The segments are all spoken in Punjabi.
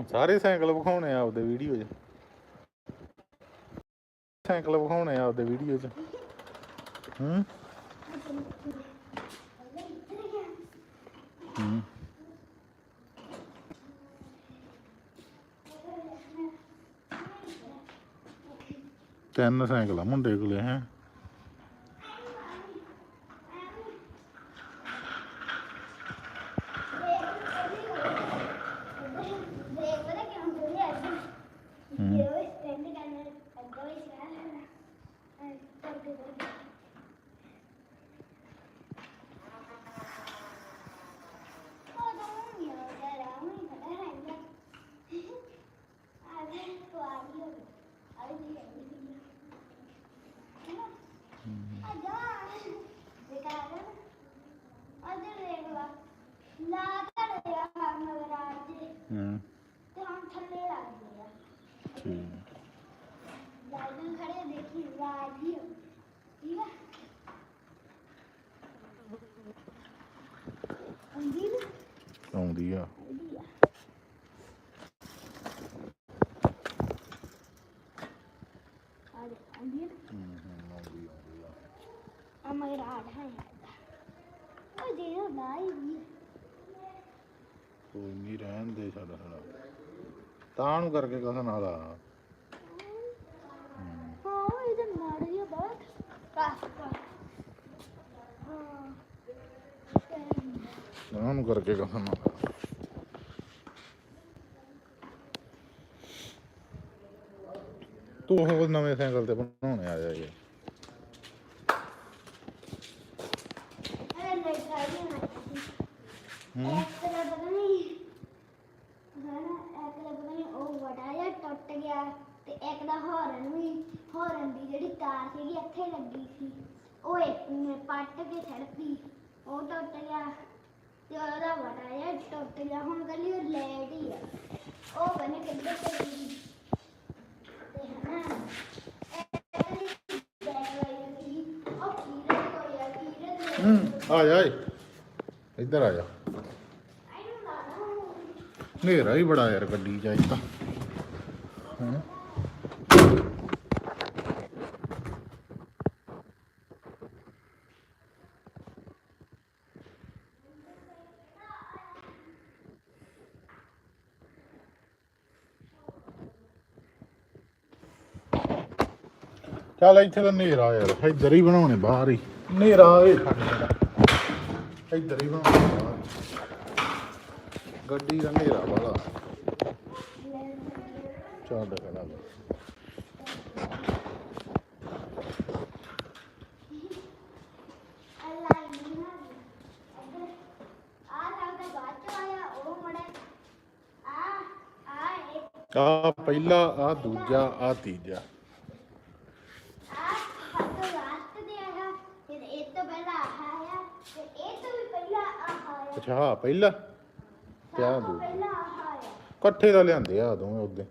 ਹੁਣ ਸਾਰੇ ਸਾਈਕਲ ਵਿਖਾਉਣੇ ਆ ਆਪਦੇ ਵੀਡੀਓ 'ਚ। ਸਾਈਕਲ ਵਿਖਾਉਣੇ ਆ ਆਪਦੇ ਵੀਡੀਓ 'ਚ। ਹੂੰ? ਹੂੰ। ਤਿੰਨ ਸਾਈਕਲ ਆ ਮੁੰਡੇ ਕੋਲੇ ਹੈ ਬ੍ਰੇਕ ਪਤਾ ਕਿਉਂ ਚੱਲੇ ਅੱਜ ਹੂੰ। ਇਹ ਉਹ ਸਟੈਂਡ ਕਰਨਾ ਅੱਗੋਂ ਹੀ ਚਲਾ ਐ ਕਰਕੇ ਕਰਕੇ ਉਹ ਦੋਨੋਂ ਨਹੀਂ ਹੋ ਜਾ ਰਹਾ ਹੂੰ ਖੜਾ ਰਹਿੰਦਾ ਆ ਲੈ ਤੋ ਆ ਰਹੀ ਹੋ ਆ ਰਹੀ ਹੈ ਆ ਜਾ ਦੇਖਾ ਆ ਅਦਰ ਦੇਖ ਲਾ ਲਾ ਤਾਂ ਲਿਆ ਹਰ ਨਜ਼ਰ ਆ ਜੇ ਹੂੰ ਤੇ ਹੁਣ ਥੱਲੇ ਲੱਗ ਗਿਆ ਠੀਕ ਲਾਈਨ ਖੜੇ ਦੇਖੀ ਰਾਜੀ ਠੀਕ ਹੈ ਅੰਜੀਲ ਆਉਂਦੀ ਆ ਵਧੀਆ ਆ ਦੇ ਅੰਜੀਲ ਹੂੰ ਆਉਂਦੀ ਆਉਂਦੀ ਆ। ਮਗਰ ਆ ਰਹਾ ਹੈ ਉਹ ਉਹ ਲਾਈ ਵੀ। ਕੋਈ ਨਹੀਂ ਰਹਿਣ ਦੇ ਸਾਡਾ ਸਾਡਾ ਤਾਂ ਨੂੰ ਕਰਕੇ ਕਸਨ ਆਲਾ ਹਾਂ। ਇਹਦੇ ਮਾਰ ਗਿਆ ਬਹੁਤ ਕਾਸ ਹਾਂ। ਤਾਂ ਨੂੰ ਕਰਕੇ ਕਸਨ ਆਲਾ ਤੂੰ ਉਹ ਨਵੇਂ ਸਾਈਕਲ ਤੇ ਬਣਾਉਣੇ ਆ ਸਾਰੀ ਨਾ ਹੂੰ ਟੁੱਟ ਗਿਆ ਤੇ ਇੱਕ ਦਾ ਹੌਰਨ ਵੀ ਹੌਰਨ ਦੀ ਜਿਹੜੀ ਤਾਰ ਸੀਗੀ ਇੱਥੇ ਲੱਗੀ ਸੀ। ਉਹ ਇੱਕ ਨੇ ਪੱਟ ਕੇ ਛੜਤੀ ਉਹ ਟੁੱਟ ਗਿਆ ਤੇ ਉਹਦਾ ਵੜਾ ਜਿਹਾ ਟੁੱਟ ਗਿਆ। ਹੁਣ ਕੱਲੀ ਉਹ ਲੈਟ ਹੀ ਆ। ਉਹ ਬਣੇ ਕਿੱਧਰ ਚਲੀ ਗਈ ਤੇ ਹਨਾ ਇੱਕ ਦੀ ਬੈਗ ਲਾਈ ਸੀ ਉਹ ਕੀਰਤ ਹੋਇਆ ਕੀਰਤ ਹੂੰ, ਆ ਜਾ ਇੱਧਰ ਆ ਜਾ। ਆਈ ਹਨੇਰਾ ਹੀ ਬੜਾ ਯਾਰ ਗੱਡੀ ਚ ਅੱਜ ਤਾਂ। ਹੂੰ। ਚੱਲ ਇੱਥੇ ਤਾਂ ਹਨੇਰਾ ਯਾਰ ਇੱਧਰ ਹੀ ਬਣਾਉਣੇ ਬਾਹਰ ਹੀ। ਹਨੇਰਾ ਆਵੇ ਇੱਧਰ ਹੀ ਬਣਾਉਣੇ ਬਾਹਰ। ਗੱਡੀ ਦਾ ਵਾਲਾ। ਖੜਾ ਆ ਪਹਿਲਾ ਆ ਦੂਜਾ ਆ ਤੀਜਾ। ਅੱਛਾ ਪਹਿਲਾ? ਤੇ ਆ। ਇਕੱਠੇ ਦਾ ਲਿਆਂਦੇ ਆ ਦੋਵੇਂ ਉਹਦੇ।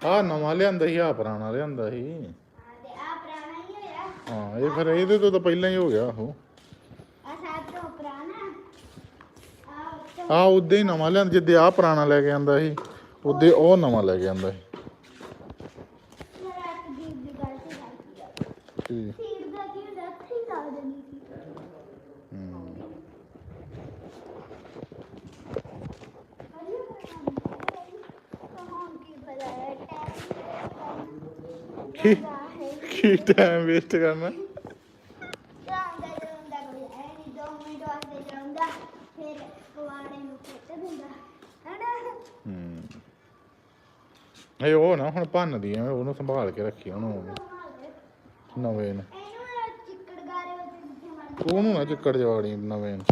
ਆ ਨਵਾਂ ਲਿਆਂਦਾ ਸੀ ਆ ਪੁਰਾਣਾ ਲਿਆਂਦਾ ਸੀ। ਹਾਂ ਇਹ ਫਿਰ ਇਹਦੇ ਤੋਂ ਤਾਂ ਪਹਿਲਾਂ ਹੀ ਹੋ ਗਿਆ ਉਹ। ਆ ਉਦੇ ਹੀ ਨਵਾਂ ਲਿਆਂਦਾ ਜਿੱਦੇ ਆ ਪੁਰਾਣਾ ਲੈ ਕੇ ਆਂਦਾ ਸੀ ਉਦੇ ਉਹ ਨਵਾਂ ਲੈ ਕੇ ਆਂਦਾ ਸੀ। ਠੀਕ ਸੀਟ ਦਾ ਕੀ ਹੁੰਦਾ ਇੱਥੇ ਹੀ ਲਾ ਦੇਣੀ ਸੀ ਹੂੰ ਕੀ? ਕੀ ਟਾਈਮ ਵੇਸਟ ਕਰਨਾ? ਹੂੰ। ਇਹ ਉਹ ਨਾ ਹੁਣ ਭੰਨਦੀ ਐ ਉਹਨੂੰ ਸੰਭਾਲ ਕੇ ਰੱਖੀ ਉਹਨੂੰ ਨਵੇਂ ਨੂੰ। ਉਹਨੂੰ ਨਾ ਚਿੱਕੜ ਜਵਾੜੀ ਨਵੇਂ ਨੂੰ।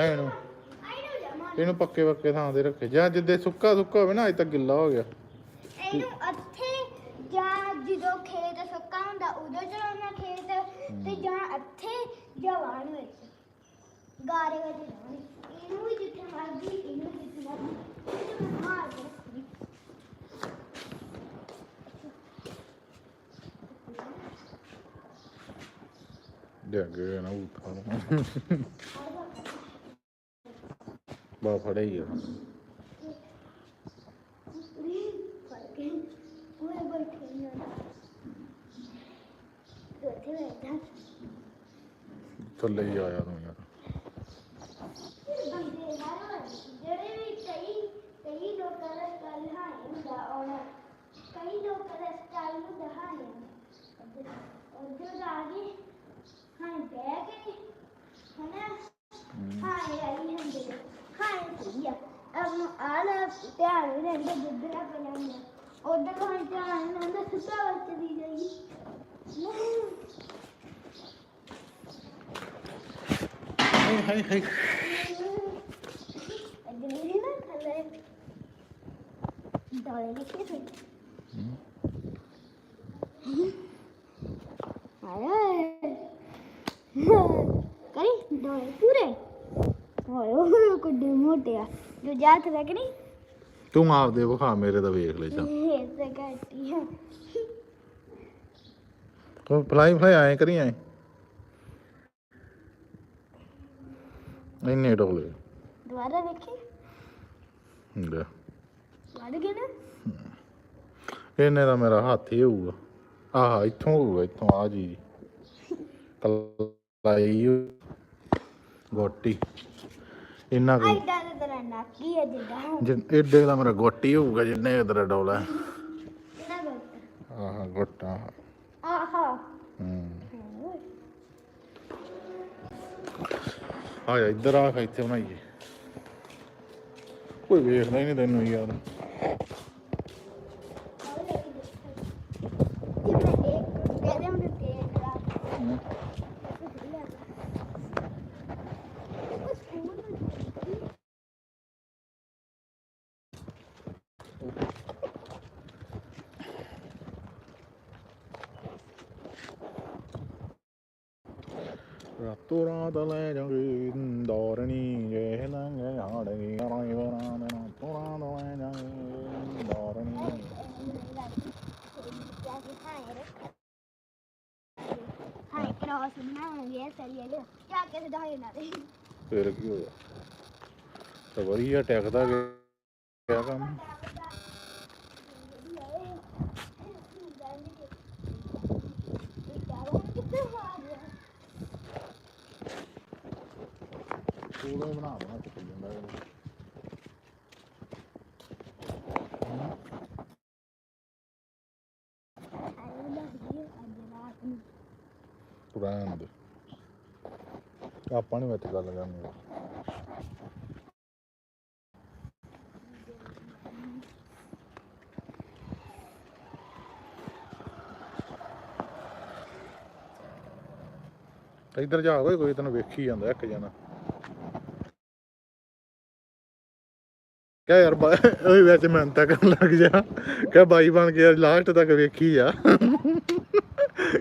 ਇਹਨੂੰ। ਇਹਨੂੰ ਪੱਕੇ ਪੱਕੇ ਥਾਂ ਤੇ ਰੱਖੇ। ਜਾਂ ਜਿੱਦੇ ਸੁੱਕਾ ਸੁੱਕਾ ਹੋਵੇ ਨਾ ਅਜ ਤੱਕ ਗਿੱਲਾ ਹੋ ਗਿਆ। ਇਹਨੂੰ ਇੱਥੇ ਜਾਂ ਜਦੋਂ ਖੇਤ ਸੁੱਕਾ ਹੁੰਦਾ ਉਦੋਂ ਚਲਾਉਣਾ ਖੇਤ ਤੇ ਜਾਂ ਇੱਥੇ ਜਾਂ ਵਾਣ ਵਿੱਚ। ਗਾਰੇ ਵਿੱਚ ਲਾਉਣੀ ਇਹਨੂੰ ਵੀ ਜਿੱਥੇ ਮਰਜ਼ੀ ਇਹਨੂੰ ਵੀ ਜਿੱਥੇ ਮਰਜ਼ੀ। ਇਹਨੂੰ ਮਾਰ ਕੇ ਰੱਖਣੀ। ਦੇ ਅੱਗੇ ਨਾ ਉਠਾ ਬਾ ਫੜੇ ਹੀ ਆ ਫੜ ਕੇ ਉਹ ਬੈਠੇ ਨੇ ਦੋਥੇ ਬੈਠਾ ਥੱਲੇ ਹੀ ਆਇਆ ਤੂੰ ਯਾਰ ਬੰਦੇ ਹਰ ਜਿਹੜੇ ਵੀ ਕਈ ਕਈ ਲੋਕਾਂ ਦਾ ਸਟਾਈਲ ਹਾਂ ਹੁੰਦਾ ਉਹਨਾਂ ਕਈ ਲੋਕਾਂ ਦਾ ਸਟਾਈਲ ਹੁੰਦਾ ਹਾਂ ਉਧਰ ਆ ਗਏ ਹਾਂ ਬਹਿ ਕੇ ਹਨਾ ਹਾਂ ਇਹ ਆਈ ਹੁੰਦੇ ਨੇ ਇਹ ਸਹੀ ਆ ਅਬ ਨੂੰ ਆਲਾ ਧਿਆਨ ਨਹੀਂ ਰਹਿੰਦਾ ਜਿੱਧਰ ਆ ਪਜਾਂਦਾ ਉਧਰ ਕੋਈ ਧਿਆਨ ਨਹੀਂ ਰਹਿੰਦਾ ਸੁੱਤਾ ਵਕਤ ਦੀ ਜਾਈ ਹਾਏ ਹਾਏ। ਹਾਏ ਅਗਲੀ ਨਾ ਥੱਲੇ। ਡੋਲੇ ਲਿਖੇ ਤੇ ਆਏ ਕਰੀ ਡੋਲੇ ਪੂਰੇ? ਹੋਏ ਕੁੱਡੇ ਮੋਟੇ ਆ। ਜੋ ਜਾਤ ਲੱਗ ਨਹੀਂ? ਤੂੰ ਆਪਦੇ ਵਿਖਾ ਮੇਰੇ ਦਾ ਵੇਖ ਲੈ ਚਾ ਇਹ ਤੇ ਘਟੀ ਆ। ਤੂੰ ਫਲਾਈ ਫਲਾਈ ਆਏ ਕਰੀ ਆਏ ਇੰਨੇ ਡੋਲੇ। ਦੁਬਾਰਾ ਦੇਖੀ? ਲੈ। ਵੜ ਗਏ ਨਾ। ਇਹਨੇ ਦਾ ਮੇਰਾ ਹੱਥ ਹੀ ਹੋਊਗਾ। ਆਹ ਇੱਥੋਂ ਹੋਊਗਾ ਇੱਥੋਂ ਆ ਜੀ। ਕਲਾਈ ਗੋਟੀ। ਇੰਨਾ ਕੁ। ਆਈਦਾ ਤੇ ਤੇਰਾ ਨਾਕੀ ਹੈ ਏਡੇ ਦਾ ਮੇਰਾ ਗੋਟੀ ਹੋਊਗਾ ਜਿੰਨੇ ਇਧਰ ਡੋਲਾ ਗਲਤ ਆਹ ਗੋਟਾ। ਆਹਾ। ਹੂੰ। ਆ ਜਾ ਇੱਧਰ ਆ ਇੱਥੇ ਬਣਾਈਏ। ਕੋਈ ਵੇਖਦਾ ਹੀ ਨਹੀਂ ਤੈਨੂੰ ਯਾਰ ਹੂੰ। ਰਾਤੋਂ ਰਾਤ ਲੈ ਜਾਗੇ ਦੌਰਣੀ ਜੇ ਲੰਘ ਜਾਣਗੇ ਰਾਈਵਰਾਂ ਦੇ ਰਾਤੋਂ ਰਾਤ ਲੈ ਜਾਗੇ ਦੌਰਣੀ ਹਾਂ ਕ੍ਰਾਸ ਬਣਾਵਾਂਗੇ ਸਰੀਏ ਲਿਆ ਜਾ ਕੇ ਸਿਧਾਏ ਨਾ ਦੇ ਫਿਰ ਕੀ ਹੋਇਆ ਤੇ ਵਧੀਆ ਟਿਕਦਾ ਗਿਆ ਕੰਮ ਪੂਰਾ ਬਣਾ ਬਣਾ ਚੁੱਕ ਜਾਂਦਾ ਇਹ। ਪੁਰਾਣ ਦੇ ਆਪਾਂ ਨਹੀਂ ਵਿੱਚ ਗੱਲ ਕਰਨੀ। ਇੱਧਰ ਜਾ ਓਏ ਕੋਈ ਤੈਨੂੰ ਵੇਖੀ ਜਾਂਦਾ, ਇੱਕ ਜਣਾ। ਕਿਆ ਯਾਰ ਓਏ ਵਿੱਚ ਮੈਂ ਤਾਂ ਕਰਨ ਲੱਗ ਜਾ। ਕਿਆ ਬਾਈ ਬਣ ਕੇ ਲਾਸਟ ਤੱਕ ਵੇਖੀ ਜਾ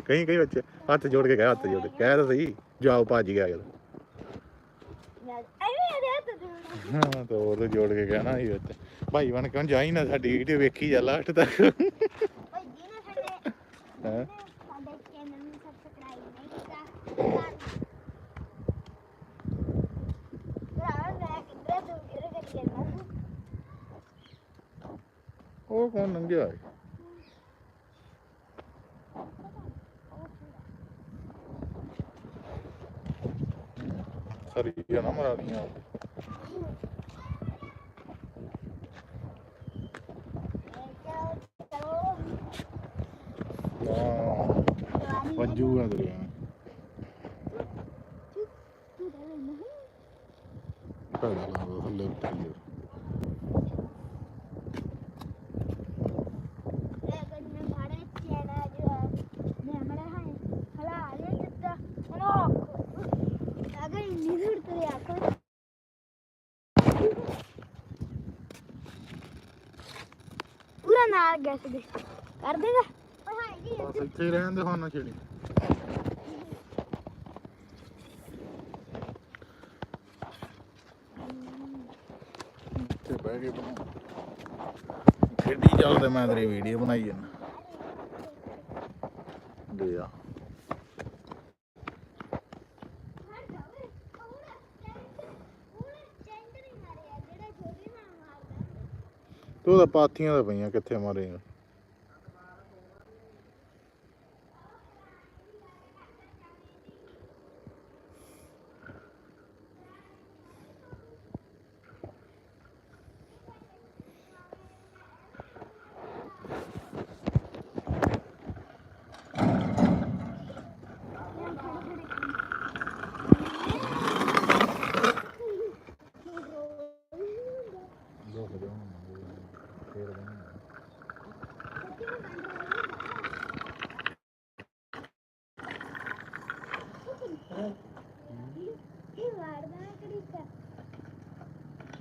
ਕਹੀਂ ਕਹੀਂ ਬੱਚੇ ਹੱਥ ਜੋੜ ਕੇ ਕਹਿ ਹੱਥ ਜੋੜ ਕੇ। ਕਹਿ ਤਾਂ ਸਹੀ। ਜਾਓ ਭੱਜ ਗਿਆ ਯਾਰ ਹਾਂ ਤਾਂ ਉਹ ਤਾਂ ਜੋੜ ਕੇ ਕਹਿਣਾ ਸੀ ਵਿੱਚ। ਭਾਈ ਬਣ ਕਿਉਂ ਜਾਈ ਨਾ ਸਾਡੀ ਵੀਡੀਓ ਵੇਖੀ ਜਾ ਲਾਸਟ ਤੱਕ। ਹੈਂ? ਉਹ ਕੌਣ ਲੰਘਿਆ ਹੈ ਸਰੀ ਨਾ ਮਰਾ ਦੀਆਂ ਹਾਂ ਵੱਜੂਗਾ ਦਰਿਆ ਪੈਦਾ ਲਾ ਦੋ ਥੱਲੇ ਉੱਤਰ ਗਿਆ ਪੂਰਾ ਨਾਲ ਗੈਸ ਦੇ। ਕਰ ਦੇਗਾ ਓਏ ਹਾਂ ਜੀ ਬਸ ਇੱਥੇ ਰਹਿਣ ਦੇ ਹੁਣ ਨਾ ਛੇੜੀ ਤੇ ਬਹਿ ਕੇ ਬਣਾ ਖੇਡੀ ਚੱਲਦੇ ਮੈਂ ਤੇਰੀ ਵੀਡੀਓ ਬਣਾਈ ਜਾਂਦਾ ਦੇ ਆ ਪਾਥੀਆਂ ਤਾਂ ਪਈਆਂ ਕਿੱਥੇ ਮਾਰੇ ਇਹ ਵਾਰਦਾ ਕਿਹੜੀ ਕਾ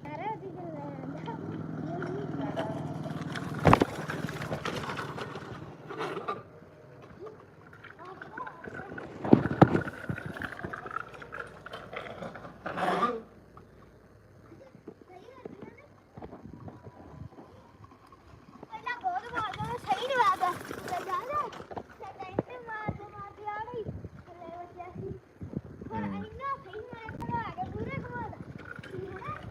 ਅਰੇ ਉਹਦੀ ਗੱਲ ਪਹਿਲਾਂ ਬਹੁਤ ਮਾਰਦਾ ਸਹੀ ਨਹੀਂ ਮਾਰਦਾ ਤੇ ਜਾਂਦਾ ਤੇ ਟੈਂਟ ਮਾਰਦਾ ਮਾਰਦਾ ਆ ਗਈ ਤੇ ਬੱਚਾ ਸੀ ਪਰ ਇੰਨਾ ਸਹੀ ਮਾਰਦਾ ਘੁਮਾ ਕੇ ਪੂਰੇ ਘੁਮਾਦਾ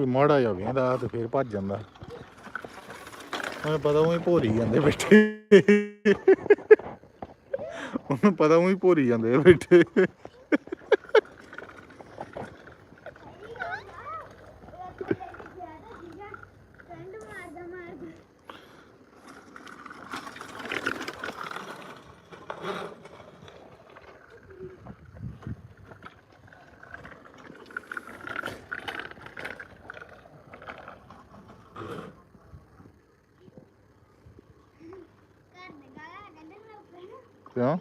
ਕੋਈ ਮਾੜਾ ਜਾ ਵੇਂਦਾ ਤੇ ਫੇਰ ਭੱਜ ਜਾਂਦਾ। ਉਹਨੂੰ ਪਤਾ ਉਹੀ ਭੋਰੀ ਜਾਂਦੇ। ਬੈਠੇ। ਉਹਨੂੰ ਪਤਾ ਉਹੀ ਭੋਰੀ ਜਾਂਦੇ ਬੈਠੇ ਟੈਂਟ ਮਾਰਦਾ ਮਾਰਦਾ ਘਰ ਦੇ ਗਾਲਾਂ ਕੱਢਣ ਲੱਗ ਪਏ ਨਾ ਕਿਉਂ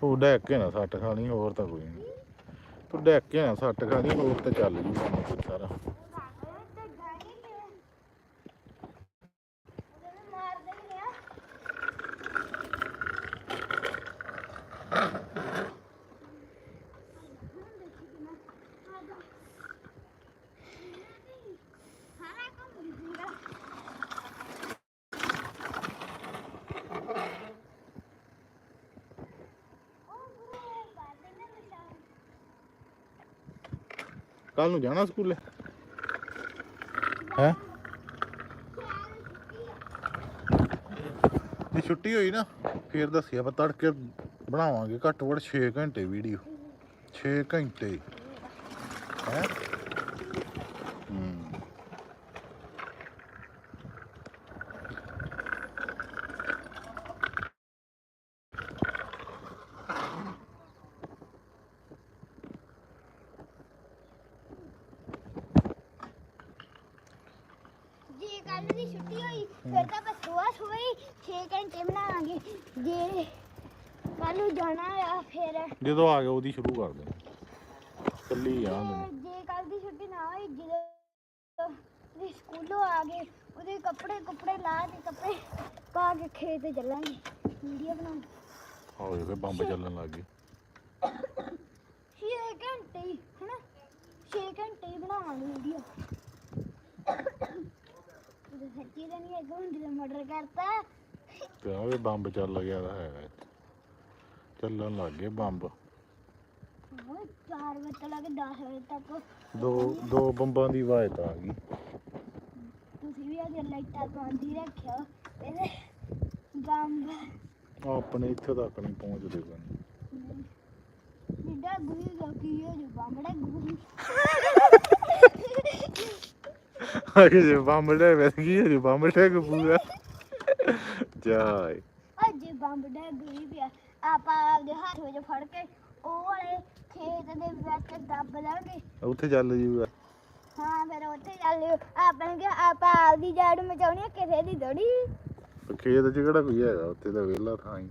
ਤੂੰ ਡੈਕ ਕੇ ਨਾ ਸੱਟ ਖਾਣੀ, ਹੋਰ ਤਾਂ ਕੋਈ ਨਹੀਂ ਤੂੰ ਡੈਕ ਕੇ ਨਾ ਸੱਟ ਖਾਣੀ, ਹੋਰ ਤਾਂ ਚੱਲ ਜੂ ਸਾਰਾ ਤੇ ਗਾੜੀ ਤੇ ਉਹਨੇ ਮਾਰਦਾ ਹੀ ਰਿਹਾ ਸਾਰਾ ਕੰਮ ਦਿੰਦਾ ਉਹ ਬੁਰੇ ਬਾਦੇ ਨੇ ਮਿਲਾ ਕੱਲ ਨੂੰ ਜਾਣਾ ਸਕੂਲੇ? ਹੈ? ਜੇ ਛੁੱਟੀ ਹੋਈ ਨਾ ਫੇਰ ਦੱਸੀ ਆਪਾਂ ਤੜਕੇ ਬਣਾਵਾਂਗੇ ਘੱਟੋ ਘੱਟ 6 ਘੰਟੇ ਵੀਡੀਓ 6 ਘੰਟੇ। ਹੈ ਹੂੰ ਜੇ ਕੱਲ ਦੀ ਛੁੱਟੀ ਹੋਈ ਫਿਰ ਤਾਂ ਹੀ 6 ਘੰਟੇ ਬਣਾਵਾਂਗੇ। ਜੇ ਕੱਲ ਨੂੰ ਜਾਣਾ ਆ ਫਿਰ ਜਦੋਂ ਆ ਗਿਆ ਉਹਦੀ ਸ਼ੁਰੂ ਕਰ ਦੇ ਚੱਲੀ ਜੇ ਜਾਂਦੇ ਜੇ ਕੱਲ ਦੀ ਛੁੱਟੀ ਨਾ ਹੋਈ ਜਦੋਂ ਵੀ ਸਕੂਲੋਂ ਆ ਗਏ ਉਹਦੇ ਕੱਪੜੇ ਕੁੱਪੜੇ ਲਾ ਕੇ ਕੱਪੜੇ ਪਾ ਕੇ ਖੇਤ ਚੱਲਾਂਗੇ। ਵੀਡੀਓ ਬਣਾਉਣ। ਹੋਏ ਫੇ ਬੰਬ ਚੱਲਣ ਲੱਗ ਗਏ। 6 ਘੰਟੇ ਹੀ ਹਨਾ? 6 ਘੰਟੇ ਹੀ ਬਣਾਵਾਂਗੇ ਵੀਡੀਓ। ਉਹ ਸੱਚੀ ਤਾਂ ਨਹੀਂ ਅੱਗੋਂ ਹੁੰਦੀ ਦਾ ਮਰਡਰ ਕਰਤਾ ਤੇ ਆਵੇ ਬੰਬ ਚੱਲ ਗਿਆ ਦਾ ਹੈ ਚੱਲਣ ਲੱਗ ਗਏ ਬੰਬ। ਉਹ 4 ਵਜੇ ਤੋਂ ਲੈ ਕੇ 10 ਵਜੇ ਤੱਕ ਦੋ ਦੋ ਬੰਬਾਂ ਦੀ ਆਵਾਜ਼ ਤਾਂ ਆ ਗਈ। ਤੁਸੀਂ ਵੀ ਅਗਰ ਲਾਈਟਾਂ ਬੰਦੀ ਰੱਖਿਓ ਇਹਦੇ ਬੰਬ ਆਪਣੇ ਇੱਥੇ ਤੱਕ ਨਹੀਂ ਪਹੁੰਚਦੇ ਕੋਈ ਜਿੱਡਾ ਗੁਈ ਦਾ ਕੀ ਹੋ ਜੂ ਬੰਬੜਾ ਗੁਈ ਜੇ ਬੰਬ ਲੈ ਵੈਸ ਕੀ ਹੈ ਜੇ ਬੰਬ ਜਾਏ ਅੱਜ ਡਾ ਗੁਈ ਪਿਆ ਆਪਾਂ ਆਪਦੇ ਹੱਥ ਵਿੱਚ ਫੜ ਕੇ ਉਹ ਵਾਲੇ ਖੇਤ ਦੇ ਵਿੱਚ ਦੱਬ ਲਾਂਗੇ ਉੱਥੇ ਚੱਲ ਜੂਗਾ ਹਾਂ ਫਿਰ ਉੱਥੇ ਚੱਲ ਆਪਾਂ ਕਿ ਆਪਾਂ ਆਪਦੀ ਜੜ ਮਚਾਉਣੀ ਆ, ਕਿਸੇ ਦੀ ਥੋੜੀ ਖੇਤ 'ਚ ਕਿਹੜਾ ਕੋਈ ਹੈਗਾ ਉੱਥੇ ਤਾਂ ਵਿਹਲਾ ਥਾਂ ਹੀ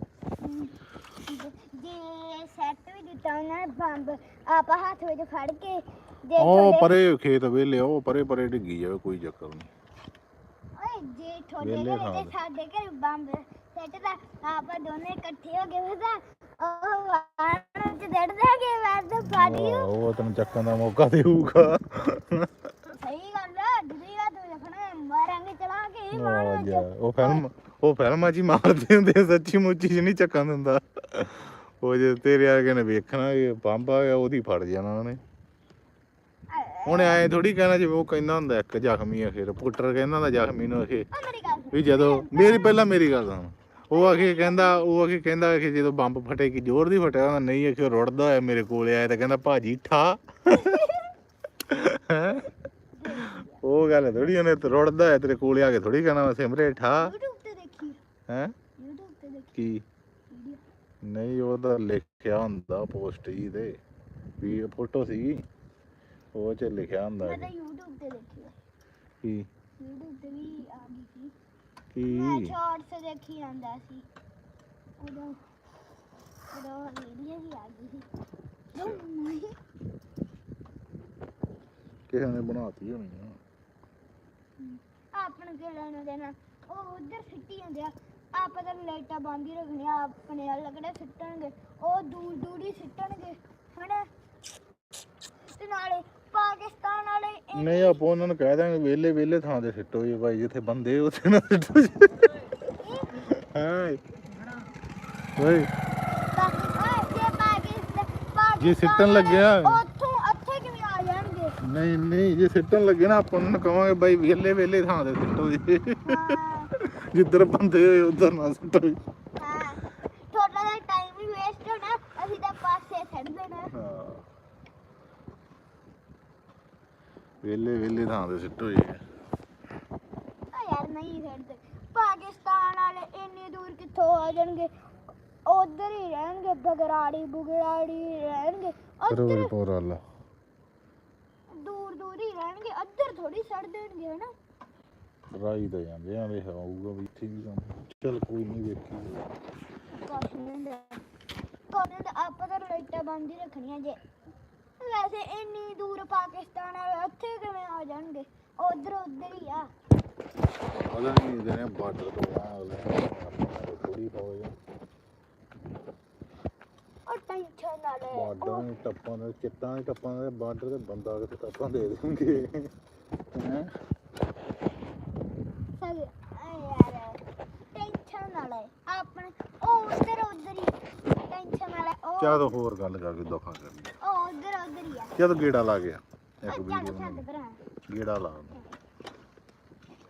ਜੇ ਸੈੱਟ ਵੀ ਦਿੱਤਾ ਉਹਨਾਂ ਨੇ ਬੰਬ ਆਪਾਂ ਹੱਥ ਵਿੱਚ ਫੜ ਕੇ ਉਹ ਪਰੇ ਖੇਤ ਵਿਹਲੇ ਉਹ ਪਰੇ ਪਰੇ ਡਿੱਗੀ ਜਾਵੇ ਕੋਈ ਚੱਕਰ ਨਹੀਂ। ਓਏ ਜੇ ਤੁਹਾਡੇ ਵਿਹਲੇ ਘਰੇ ਸਾਡੇ ਬੰਬ ਸੈੱਟ ਦਾ ਆਪਾਂ ਦੋਨੇ ਇਕੱਠੇ ਹੋ ਗਏ ਉਹ ਵਾਣ ਚ ਡੜ ਦਾਂਗੇ ਮੈਂ ਤਾਂ ਪਾੜੀ ਆਹ, ਉਹ ਤੈਨੂੰ ਚੱਕਣ ਦਾ ਮੌਕਾ ਦੇਊਗਾ। ਸਹੀ ਗੱਲ ਆ ਜਿਹਦੀ ਗੱਲ ਤੂੰ ਰੱਖਣਾ ਮਾਰਾਂਗੇ ਚਲਾ ਕੇ ਵਾਣ ਆ ਵਿੱਚ। ਜਾ ਉਹ ਫਿਲਮ ਉਹ ਫਿਲਮਾਂ 'ਚ ਹੀ ਮਾਰਦੇ ਹੁੰਦੇ ਆ, ਸੱਚੀ ਮੁੱਚੀ 'ਚ ਨਹੀਂ ਚੱਕਣ ਦਿੰਦਾ। ਉਹ ਜੇ ਤੇਰੇ ਵਰਗੇ ਨੇ ਵੇਖਣਾ ਇਹ ਬੰਬ ਆ ਗਿਆ ਉਹਦੀ ਫੜ ਜਾਣਾ ਉਹਨੇ। ਉਹਨੇ ਐ ਥੋੜੀ ਕਹਿਣਾ ਜਿਵੇਂ ਉਹ ਕਹਿੰਦਾ ਹੁੰਦਾ ਇੱਕ ਜ਼ਖਮੀ ਆ ਫਿਰ ਪੁੱਟਰ ਕਹਿੰਦਾ ਹੁੰਦਾ ਜ਼ਖਮੀ ਨੂੰ ਇਹ। ਵੀ ਜਦੋਂ ਮੇਰੀ ਪਹਿਲਾਂ ਮੇਰੀ ਗੱਲ ਸੁਣ। ਉਹ ਆਖੇ ਕਹਿੰਦਾ ਉਹ ਆਖੇ ਕਹਿੰਦਾ ਕਿ ਜਦੋਂ ਬੰਬ ਫਟੇ ਕਿ ਜ਼ੋਰ ਦੀ ਫਟਿਆ ਕਹਿੰਦਾ ਨਹੀਂ ਆਖੇ ਰੁੜਦਾ ਹੋਇਆ ਮੇਰੇ ਕੋਲੇ ਆਇਆ ਤਾਂ ਕਹਿੰਦਾ ਭਾਜੀ ਠਾ? ਉਹ ਗੱਲ ਥੋੜੀ ਉਹਨੇ ਰੁੜਦਾ ਹੋਇਆ ਤੇਰੇ ਕੋਲੇ ਆ ਕੇ ਥੋੜੀ ਕਹਿਣਾ ਸਿਮਰੇ ਠਾ। ਹੈ? ਕੀ? ਨਹੀਂ ਉਹਦਾ ਲਿਖਿਆ ਹੁੰਦਾ ਪੋਸਟ ਜੀ ਤੇ ਵੀ ਫੋਟੋ ਸੀ ਉਹ ਚ ਲਿਖਿਆ ਹੁੰਦਾ ਮੈਂ ਸੀ। ਤਾਂ YouTube ਤੇ ਦੇਖੀ ਆ। ਕੀ? YouTube ਤੇ ਵੀ ਆ ਗਈ ਸੀ। ਮੈਂ ਕੀ ਸ਼ਾਰਟਸ ਦੇਖੀ ਜਾਂਦਾ ਸੀ। ਉਦੋਂ ਉਦੋਂ ਵੀਡੀਓ ਹੀ ਆ ਗਈ ਸੀ। ਨਹੀਂ ਕਿਸੇ ਨੇ ਬਣਾਤੀ ਹੋਣੀ ਆ। ਆਪਣ ਕੇ ਲੈਣਾ ਦੇਣਾ ਉਹ ਉਧਰ ਸਿੱਟੀ ਜਾਂਦੇ ਆ। ਆਪਾਂ ਤਾਂ ਲਾਈਟਾਂ ਬੰਦ ਹੀ ਰੱਖਣੀਆਂ ਆਪਣੇ ਵੱਲ ਕਿਹੜੇ ਸਿੱਟਣਗੇ। ਉਹ ਦੂਰ ਦੂਰ ਹੀ ਸਿੱਟਣਗੇ ਹਨਾ? ਤੇ ਨਾਲੇ ਪਾਕਿਸਤਾਨ ਵਾਲੇ ਇਹ- ਨਹੀਂ ਆਪਾਂ ਉਹਨਾਂ ਨੂੰ ਕਹਿ ਦਾਂਗੇ ਵਿਹਲੇ ਵਿਹਲੇ ਥਾਂ ਤੇ ਸਿੱਟੋ ਜੀ ਭਾਈ ਜਿੱਥੇ ਬੰਦੇ ਉੱਥੇ ਨਾ ਸਿੱਟੋ ਜੀ। ਹਾਂ। ਪਾਕਿਸਤਾਨ ਜੇ ਪਾਕਿਸਤਾਨ ਜੇ ਸਿੱਟਣ ਲੱਗਿਆ। ਉੱਥੋਂ ਇੱਥੇ ਕਿਵੇਂ ਆ ਜਾਣਗੇ? ਨਹੀਂ ਨਹੀਂ ਜੇ ਸਿੱਟਣ ਲੱਗੇ ਨਾ ਆਪਾਂ ਉਹਨਾਂ ਨੂੰ ਕਵਾਂਗੇ ਭਾਈ ਵਿਹਲੇ ਵਿਹਲੇ ਥਾਂ ਤੇ ਸਿੱਟੋ ਜੀ। ਹਾਂ। ਜਿੱਧਰ ਬੰਦੇ ਹੋਏ ਉਧਰ ਨਾ ਸਿੱਟੋ ਜੀ ਹਾਂ ਥੋੜਾ ਜਿਹਾ ਟਾਈਮ ਵੀ ਵੇਸਟ ਹੋਣਾ ਅਸੀਂ ਤਾਂ ਪਾਸੇ ਛੱਡ ਦੇਣਾ ਹਾਂ ਵਿਹਲੇ ਵਿਹਲੇ ਥਾਂ ਤੇ ਸਿੱਟੋ ਜੀ ਆ ਯਾਰ ਨਹੀਂ ਛੱਡਦੇ ਪਾਕਿਸਤਾਨ ਵਾਲੇ ਇੰਨੀ ਦੂਰ ਕਿੱਥੋਂ ਆ ਜਾਣਗੇ? ਉਧਰ ਹੀ ਰਹਿਣਗੇ ਬਗਰਾੜੀ ਬੁਗਰਾੜੀ ਰਹਿਣਗੇ। ਉੱਧਰ ਦੂਰ ਦੂਰ ਹੀ ਰਹਿਣਗੇ ਅੱਧਰ ਥੋੜੀ ਛੱਡ ਦੇਣਗੇ ਹਨਾ? ਰਾਈ ਤਾਂ ਜਾਂਦੇ ਆ ਵੇ ਆਊਗਾ ਵੀ ਇੱਥੇ ਵੀ ਕੰਮ। ਚਲ ਕੋਈ ਨਹੀਂ ਵੇਖੀ। ਕੁਛ ਨਹੀਂ ਹੁੰਦਾ। ਕੋਨੇ ਤਾਂ ਆਪਾਂ ਤਾਂ ਲਾਈਟਾਂ ਬੰਦ ਹੀ ਰੱਖਣੀਆਂ ਜੇ। ਵੈਸੇ ਇੰਨੀ ਦੂਰ ਪਾਕਿਸਤਾਨ ਵਾਲੇ ਉੱਥੇ ਕਿਵੇਂ ਆ ਜਾਣਗੇ? ਉਧਰ ਉਧਰ ਹੀ ਆ। ਪਤਾ ਨਹੀਂ ਇਹਦੇ ਬਾਰਡਰ ਤੋਂ ਆ ਅਗਲੇ ਥੋੜੀ ਟੈਨਸ਼ਨ ਨਾ ਲੈ ਬਾਰਡਰ ਟੱਪਾਂ ਦੇ ਚਿੱਟਾਂ ਦੇ ਟੱਪਾਂ ਦੇ ਬਾਰਡਰ ਤੇ ਬੰਦਾ ਕਿਤੇ ਟੱਪਾਂ ਦੇ ਦੇਣਗੇ? ਹੈਂ? ਸਹੀ ਆ ਯਾਰ। ਟੈਨਸ਼ਨ ਨਾ ਲੈ। ਆਪਣੇ ਉਹ ਉਧਰ ਉਧਰ ਹੀ ਟੈਨਸ਼ਨ ਨਾ ਲੈ ਉਹ ਚਾਹ ਤਾਂ ਹੋਰ ਗੱਲ ਕਰਕੇ ਦੁੱਖਾ ਉਧਰ ਜਦ ਗੇੜਾ ਲਾ ਗਿਆ। ਇੱਕ ਚੱਲ ਵੀਡੀਓ ਨੂੰ ਭਰਾ। ਗੇੜਾ ਲਾ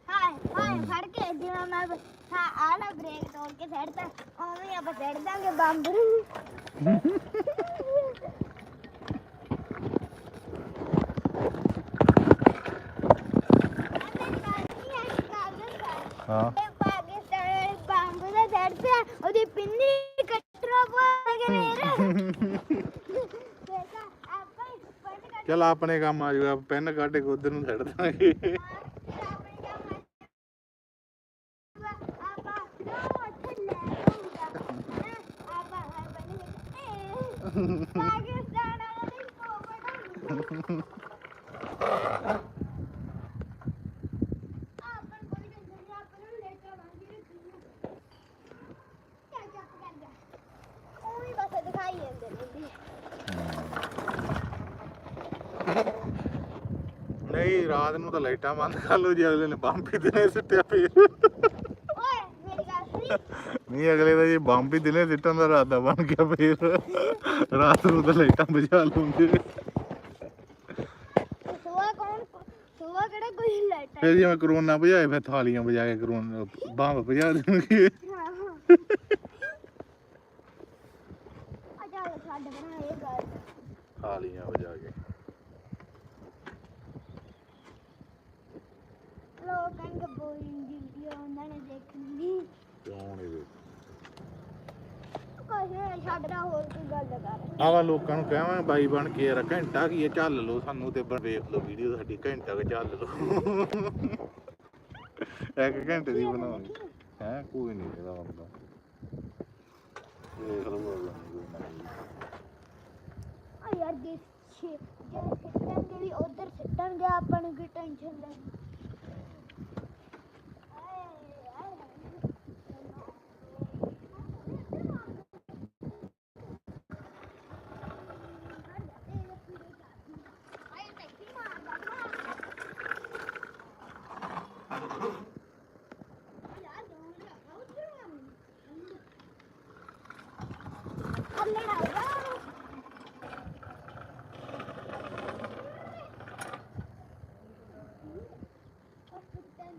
ਹਾਏ ਹਾਏ ਫੜ ਕੇ ਜਿਵੇਂ ਮੈਂ ਹਾਂ ਆ ਨਾ ਬ੍ਰੇਕ ਤੋੜ ਕੇ ਛੱਡਦਾ ਉਵੇਂ ਹੀ ਆਪਾਂ ਛੱਡ ਦਾਂਗੇ ਬੰਬ ਹਾਂ। ਚਲ ਆਪਣੇ ਕੰਮ ਆ ਜਾਊਗਾ ਪੈਨ ਕੱਢ ਕੇ ਉਧਰ ਨੂੰ ਛੱਡ ਦਾਂਗੇ ਪਾਕਿਸਤਾਨ ਵਾਲੇ ਕੋਪੜ ਆਪਨ ਕੋਈ ਟੈਨਸ਼ਨ ਨਹੀਂ ਆਪਨ ਨੂੰ ਲੈ ਕੇ ਆਵਾਂਗੇ ਚੱਲ ਚੱਪ ਕਰ ਜਾ ਉਹ ਵੀ ਬਸ ਦਿਖਾਈ ਜਾਂਦੇ ਨੇ ਨਹੀਂ ਰਾਤ ਨੂੰ ਤਾਂ ਲਾਈਟਾਂ ਬੰਦ ਕਰ ਲਓ ਜੀ ਅਗਲੇ ਨੇ ਬੰਬ ਹੀ ਦਿਨੇ ਸਿੱਟਿਆ ਫੇਰ। ਓਏ ਮੇਰੀ ਗੱਲ ਸੁਣੀ। ਨਹੀਂ ਅਗਲੇ ਦਾ ਜੀ ਬੰਬ ਹੀ ਦਿਨੇ ਸਿੱਟਣ ਦਾ ਇਰਾਦਾ ਬਣ ਗਿਆ ਫੇਰ। ਰਾਤ ਨੂੰ ਤਾਂ ਲਾਈਟਾਂ ਬੁਝਾ ਲੂੰਗੇ। ਸੁਆ ਕੌਣ ਸੁਆ ਕਿਹੜਾ ਕੋਈ ਲਾਈਟ ਫਿਰ ਜਿਵੇਂ ਕਰੋਨਾ ਬੁਝਾਏ ਫਿਰ ਥਾਲੀਆਂ ਵਜਾ ਕੇ ਕਰੋਨਾ ਬੰਬ ਬੁਝਾ ਦੇਣਗੇ ਆ ਚੱਲ ਛੱਡ ਬਣਾ ਇਹ ਗੱਲ ਥਾਲੀਆਂ ਵਜਾ ਕੇ ਲੋਕਾਂ ਨੇ ਬੋਲਿੰਗ ਦੀ ਵੀਡੀਓ ਉਹਨਾਂ ਨੇ ਦੇਖਣੀ ਨਹੀਂ ਕਿਉਂ ਨਹੀਂ ਵੇ ਕੁਛ ਨਹੀਂ ਛੱਡਣਾ ਹੋਰ ਕੋਈ ਗੱਲ ਕਰ ਆਵਾ ਲੋਕਾਂ ਨੂੰ ਕਹਾਂਗੇ ਬਾਈ ਬਣ ਕੇ ਯਾਰ ਘੰਟਾ ਕੀ ਹੈ, ਚੱਲ ਲਓ ਸਾਨੂੰ ਤੇ ਬਣ ਵੇਖ ਲਓ ਵੀਡੀਓ ਸਾਡੀ, ਘੰਟਾ ਕੁ ਚੱਲ ਲਓ। ਇੱਕ ਘੰਟੇ ਦੀ ਬਣਾਉਣੀ ਹੈ, ਕੋਈ ਨਹੀਂ ਇਹਦਾ ਹੁੰਦਾ ਦੇਖ ਲਓ ਬੋਲਣ ਦੀ ਕੋਈ ਨਾ ਆ ਯਾਰ ਜੇ ਛੇ ਜੇ ਸਿੱਟਣਗੇ ਵੀ ਉਧਰ ਸਿੱਟਣਗੇ, ਆਪਾਂ ਨੂੰ ਕੀ ਟੈਨਸ਼ਨ ਲੈ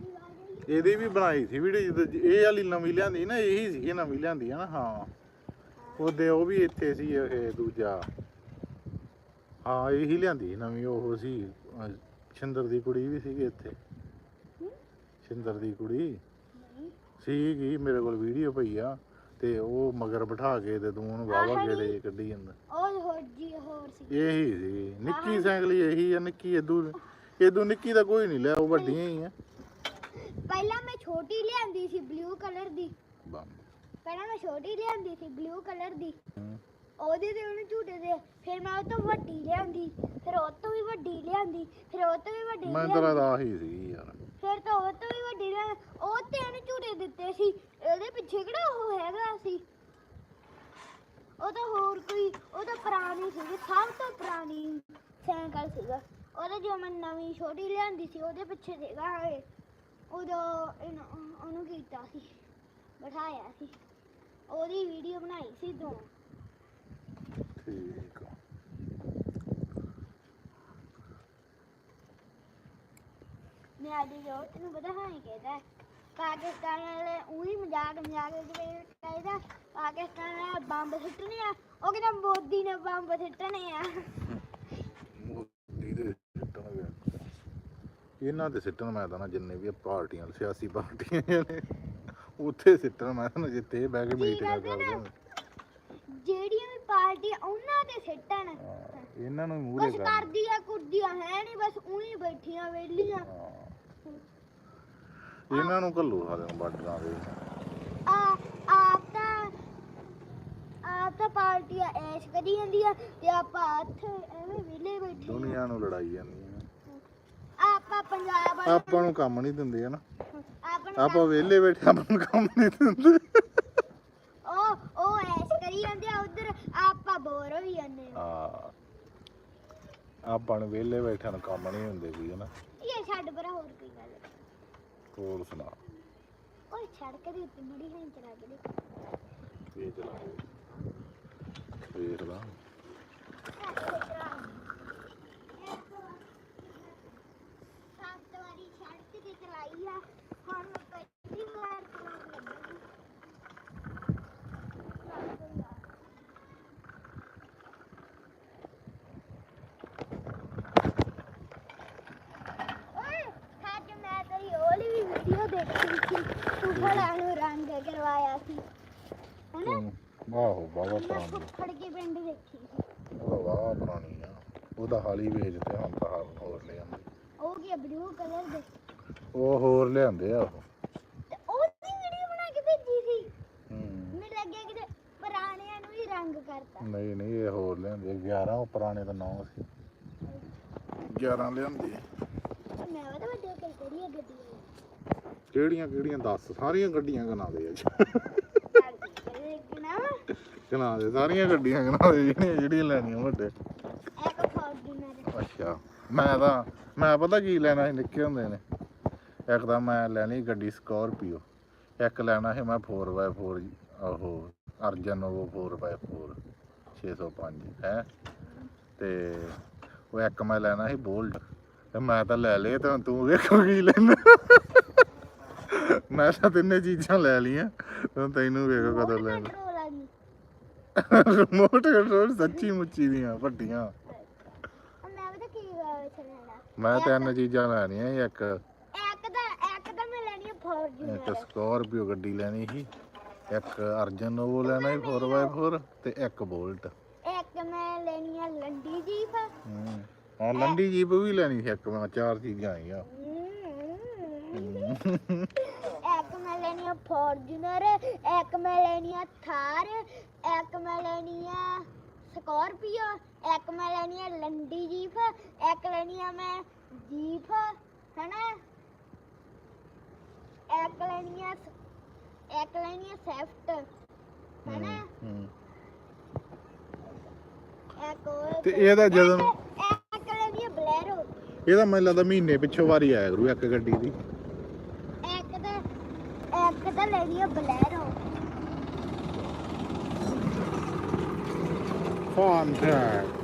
ਦੀ ਆਵਾਜ਼ ਆਈ ਇਹਦੀ ਵੀ ਬਣਾਈ ਸੀ ਵੀਡੀਓ ਜਦੋਂ ਇਹ ਵਾਲੀ ਨਵੀਂ ਲਿਆਂਦੀ ਨਾ ਇਹੀ ਸੀ ਨਵੀਂ ਲਿਆਂਦੀ ਆ ਨਾ ਹਾਂ। ਉਹਦੇ ਉਹ ਵੀ ਇੱਥੇ ਸੀ ਇਹ ਦੂਜਾ। ਹਾਂ ਇਹੀ ਲਿਆਂਦੀ ਨਵੀਂ ਉਹ ਸੀ ਸ਼ਿੰਦਰ ਦੀ ਕੁੜੀ ਵੀ ਸੀਗੀ ਇੱਥੇ। ਸ਼ਿੰਦਰ ਦੀ ਕੁੜੀ ਸੀਗੀ ਮੇਰੇ ਕੋਲ ਵੀਡੀਓ ਪਈ ਆ ਤੇ ਉਹ ਮਗਰ ਬਿਠਾ ਕੇ ਤੇ ਤੂੰ ਉਹਨੂੰ ਵਾਵਾ ਗੇੜੇ ਕੱਢੀ ਜਾਂਦਾ। ਉਹ ਹੋਰ ਜੀ ਹੋਰ ਸੀ। ਇਹੀ ਸੀ ਨਿੱਕੀ ਸਾਈਕਲ ਇਹੀ ਆ ਨਿੱਕੀ ਇਦੂ ਇਦੂ ਨਿੱਕੀ ਦਾ ਕੋਈ ਨਹੀਂ ਲਿਆ ਉਹ ਵੱਡੀਆਂ ਹੀ ਆ। ਪਹਿਲਾਂ ਮੈਂ ਛੋਟੀ ਲਿਆਂਦੀ ਸੀ ਬਲੂ ਕਲਰ ਦੀ। ਪਹਿਲਾਂ ਮੈਂ ਛੋਟੀ ਲਿਆਂਦੀ ਸੀ ਬਲੂ ਕਲਰ ਦੀ। ਉਹਦੇ ਤੇ ਉਹਨੂੰ ਝੂਟੇ ਦੇ। ਫਿਰ ਮੈਂ ਉਹ ਤੋਂ ਵੱਡੀ ਲਿਆਂਦੀ। ਫਿਰ ਉਹ ਤੋਂ ਵੀ ਵੱਡੀ ਲਿਆਂਦੀ। ਫਿਰ ਉਹ ਤੋਂ ਵੀ ਵੱਡੀ ਮੈਂ ਲਿਆਂਦੀ। ਤੇਰਾ ਦਾ ਆਹੀ ਸੀ ਯਾਰ। ਫਿਰ ਤਾਂ ਉਹ ਤੋਂ ਵੀ ਵੱਡੀ ਲਿਆ ਉਹ ਤੇ ਉਹਨੇ ਝੂਟੇ ਦਿੱਤੇ ਸੀ। ਇਹਦੇ ਪਿੱਛੇ ਕਿਹੜਾ ਉਹ ਹੈਗਾ ਸੀ? ਉਹ ਤਾਂ ਹੋਰ ਕੋਈ ਉਹ ਤਾਂ ਪੁਰਾਣੀ ਸੀ ਸਭ ਤੋਂ ਪੁਰਾਣੀ ਸਾਈਕਲ ਸੀਗਾ। ਉਹਦਾ ਜੋ ਮੈਂ ਨਵੀਂ ਛੋਟੀ ਲਿਆਂਦੀ ਸੀ ਉਹਦੇ ਪਿੱਛੇ ਸੀਗਾ ਇਹ। ਉਦੋਂ ਉਹਨੂੰ ਕੀਤਾ ਸੀ? ਬਿਠਾਇਆ ਸੀ। ਉਹਦੀ ਵੀਡੀਓ ਬਣਾਈ ਸੀ ਦੋ। ਠੀਕ ਆ। ਮੈਂ ਅੱਜ ਜੋ ਤੈਨੂੰ ਪਤਾ ਹਾਂ ਕਹਿੰਦਾ ਪਾਕਿਸਤਾਨ ਵਾਲੇ ਉਹੀ ਮਜ਼ਾਕ ਮਜ਼ਾਕ ਵਿੱਚ ਕਹਿੰਦਾ ਪਾਕਿਸਤਾਨ ਵਾਲੇ ਬੰਬ ਸੁੱਟਣੇ ਆ। ਉਹ ਕਹਿੰਦਾ ਮੋਦੀ ਨੇ ਬੰਬ ਸੁੱਟਣੇ ਆ ਮੋਦੀ ਦੇ ਸਿੱਟਣ ਗਿਆ ਇਹਨਾਂ ਦੇ ਸਿੱਟਣ ਮੈਂ ਤਾਂ ਨਾ ਜਿੰਨੇ ਵੀ ਆ ਪਾਰਟੀਆਂ ਸਿਆਸੀ ਪਾਰਟੀਆਂ ਨੇ ਉੱਥੇ ਸਿੱਟਣ ਮੈਂ ਤਾਂ ਨਾ ਜਿੱਥੇ ਇਹ ਬਹਿ ਕੇ ਮੀਟਿੰਗਾਂ ਕਰਦੇ ਨਾ? ਜਿਹੜੀਆਂ ਵੀ ਪਾਰਟੀਆਂ ਉਹਨਾਂ ਤੇ ਸਿੱਟਣ। ਇਹਨਾਂ ਨੂੰ ਮੂਹਰੇ ਕੁਛ ਕਰ ਕਰਦੀਆਂ ਕੁਰਦੀਆਂ ਹੈ ਨਹੀਂ ਬਸ ਉਹੀ ਬੈਠੀਆਂ ਵੇਲੀਆਂ ਇਹਨਾਂ ਨੂੰ ਘੱਲੂ ਸਾਰਿਆਂ ਨੂੰ ਬਾਰਡਰਾਂ ਦੇ। ਆ ਆਪ ਤਾਂ ਆਪ ਤਾਂ ਪਾਰਟੀਆਂ ਐਸ਼ ਕਰੀ ਜਾਂਦੀਆਂ ਤੇ ਆਪਾਂ ਇੱਥੇ ਐਵੇਂ ਵਿਲੇ ਬੈਠੇ। ਦੁਨੀਆ ਨੂੰ ਲੜਾਈ ਜਾਂਦੀ ਆਪਾਂ ਪੰਜਾਬ ਵਾਲੇ ਆਪਾਂ ਨੂੰ ਕੰਮ ਨਹੀਂ ਦਿੰਦੇ ਹਨ। ਆਪਾਂ ਵਿਹਲੇ ਬੈਠੇ ਆਪਾਂ ਨੂੰ ਕੰਮ ਨਹੀਂ ਦਿੰਦੇ। ਉਹ ਉਹ ਐਸ਼ ਕਰੀ ਜਾਂਦੇ ਆ ਉਧਰ ਆਪਾਂ ਬੋਰ ਹੋਈ ਜਾਂਦੇ ਆ। ਹਾਂ। ਆਪਾਂ ਨੂੰ ਵਿਹਲੇ ਬੈਠਿਆਂ ਨੂੰ ਕੰਮ ਨਹੀਂ ਹੁੰਦੇ ਕੋਈ ਹਨਾ। ਇਹ ਛੱਡ ਪਰਾਂ ਹੋਰ ਕੋਈ ਗੱਲ ਹੋਰ ਸੁਣਾ। ਓਏ ਸੜਕ ਦੇ ਉੱਤੇ ਮੜੀ ਹੈ ਚਲਾ ਕੇ ਦੇਖ ਵੇਚ ਲਾ ਸੱਤ ਵਾਰੀ ਸੜਕ ਤੇ ਚਲਾਈ ਆ ਹੁਣ ਮੈਂ ਪਹਿਲੀ ਵਾਰ ਚਲਾਉਣ ਲੱਗੀ ਓਏ ਅੱਜ ਮੈਂ ਤੇਰੀ ਉਹਲੀ ਵੀ ਵੀਡੀਓ ਦੇਖੀ ਸੀ ਤੂੰ ਫਲਾਂ ਨੂੰ ਰੰਗ ਕਰਵਾਇਆ ਸੀ ਹੈਨਾ ਮੈਂ ਪੁਰਾਣੀ ਫੁੱਫੜ ਕੇ ਪਿੰਡ ਦੇਖੀ ਸੀ। ਉਹ ਵਾਹ ਪੁਰਾਣੀ ਆ। ਉਹਦਾ ਹਾਲੀ ਵੇਚ ਤੇ ਹੁਣ ਤਾਂ ਹਾਲ ਹੋਰ ਲੈ ਆਂਦੇ ਉਹ ਕੀ ਬਲੂ ਕਲਰ ਦੇ? ਉਹ ਹੋਰ ਲਿਆਂਦੇ ਆ ਉਹ। ਤੇ ਉਹਦੀ ਵੀਡੀਓ ਬਣਾ ਕੇ ਭੇਜੀ ਸੀ। ਹੂੰ। ਮੈਨੂੰ ਲੱਗਿਆ ਕਿ ਪੁਰਾਣਿਆਂ ਨੂੰ ਹੀ ਰੰਗ ਕਰਤਾ। ਨਹੀਂ ਨਹੀਂ ਇਹ ਹੋਰ ਲਿਆਂਦੇ 11 ਉਹ ਪੁਰਾਣੇ ਤਾਂ 9 ਸੀ। 11 ਲਿਆਂਦੇ ਮੈਂ ਉਹਦਾ ਵੱਡੇ ਕਰ ਕਰੀ ਗੱਡੀ ਕਿਹੜੀਆਂ ਕਿਹੜੀਆਂ ਦੱਸ। ਸਾਰੀਆਂ ਗੱਡੀਆਂ ਗਨਾ ਦੇ ਅੱਜ ਨਾ ਗਨਾ ਦੇ ਸਾਰੀਆਂ ਗੱਡੀਆਂ ਗਨਾ ਦੇ ਜਿਹੜੀਆਂ ਜਿਹੜੀਆਂ ਲੈਣੀਆਂ ਵੱਡੇ। ਇੱਕ ਫੋਰਚੂਨਰ ਅੱਛਾ ਮੈਂ ਤਾਂ ਮੈਂ ਪਤਾ ਕੀ ਲੈਣਾ ਸੀ ਨਿੱਕੇ ਹੁੰਦੇ ਨੇ। ਇੱਕ ਤਾਂ ਮੈਂ ਲੈਣੀ ਗੱਡੀ ਸਕੋਰਪੀਓ ਇੱਕ ਲੈਣਾ ਸੀ ਮੈਂ 4x4 ਉਹ ਅਰਜਨ ਉਹ 4x4 605 ਹੈ। ਤੇ ਉਹ ਇੱਕ ਮੈਂ ਲੈਣਾ ਸੀ ਬੋਲਡ ਤੇ ਮੈਂ ਤਾਂ ਲੈ ਲਏ ਤੇ ਤੂੰ ਵੇਖੋ ਕੀ ਲੈਣਾ। ਮੈਂ ਤਾਂ ਤਿੰਨੇ ਚੀਜ਼ਾਂ ਲੈ ਲਈਆਂ ਤੈਨੂੰ ਵੇਖੋ ਕਦੋਂ ਲੈਣਾ। ਰਿਮੋਟ ਕੰਟਰੋਲ ਸੱਚੀ ਮੁੱਚੀ ਦੀਆਂ ਵੱਡੀਆਂ। ਮੈਂ ਪਤਾ ਕੀ ਚਲਾਣਾ ਮੈਂ ਤਿੰਨ ਚੀਜ਼ਾਂ ਲੈਣੀਆਂ ਸੀ, ਇੱਕ। ਇੱਕ ਦਾ ਇੱਕ ਦਾ ਮੈਂ ਲੈਣੀ ਇੱਕ ਫੋਰਚੂਨਰ ਸਕੋਰਪੀਓ ਗੱਡੀ ਲੈਣੀ ਸੀ ਇੱਕ ਅਰਜਨ ਨੋਵੋ ਲੈਣਾ ਸੀ 4x4 ਤੇ ਇੱਕ ਬੋਲਟ ਇੱਕ ਮੈਂ ਲੈਣੀ ਆ ਲੰਡੀ ਜੀਪ। ਹੂੰ ਹਾਂ ਲੰਡੀ ਜੀਪ ਵੀ ਲੈਣੀ ਸੀ ਇੱਕ ਮੈਂ ਚਾਰ ਚੀਜ਼ਾਂ ਆਈਆਂ। ਇੱਕ ਮੈਂ ਲੈਣੀ ਆ ਫੋਰਚੂਨਰ ਇੱਕ ਮੈਂ ਲੈਣੀ ਆ ਥਾਰ ਇੱਕ ਮੈਂ ਲੈਣੀ ਆ ਸਕਾਰਪੀਓ ਇੱਕ ਮੈਂ ਲੈਣੀ ਆ ਲੰਡੀ ਜੀਪ ਇੱਕ ਲੈਣੀ ਆ ਮੈਂ ਜੀਪ ਹਨਾ ਇੱਕ ਲੈਣੀ ਆ ਸ- ਇੱਕ ਲੈਣੀ ਆ ਸੈਫਟ ਤੇ ਇਹਦਾ ਜਦੋਂ ਇਹਦਾ ਮੈਨੂੰ ਲੱਗਦਾ ਮਹੀਨੇ ਪਿੱਛੋਂ ਵਾਰੀ ਆਇਆ ਕਰੂ ਇੱਕ ਗੱਡੀ ਦੀ। Look at the lady of Bolero. Farm time.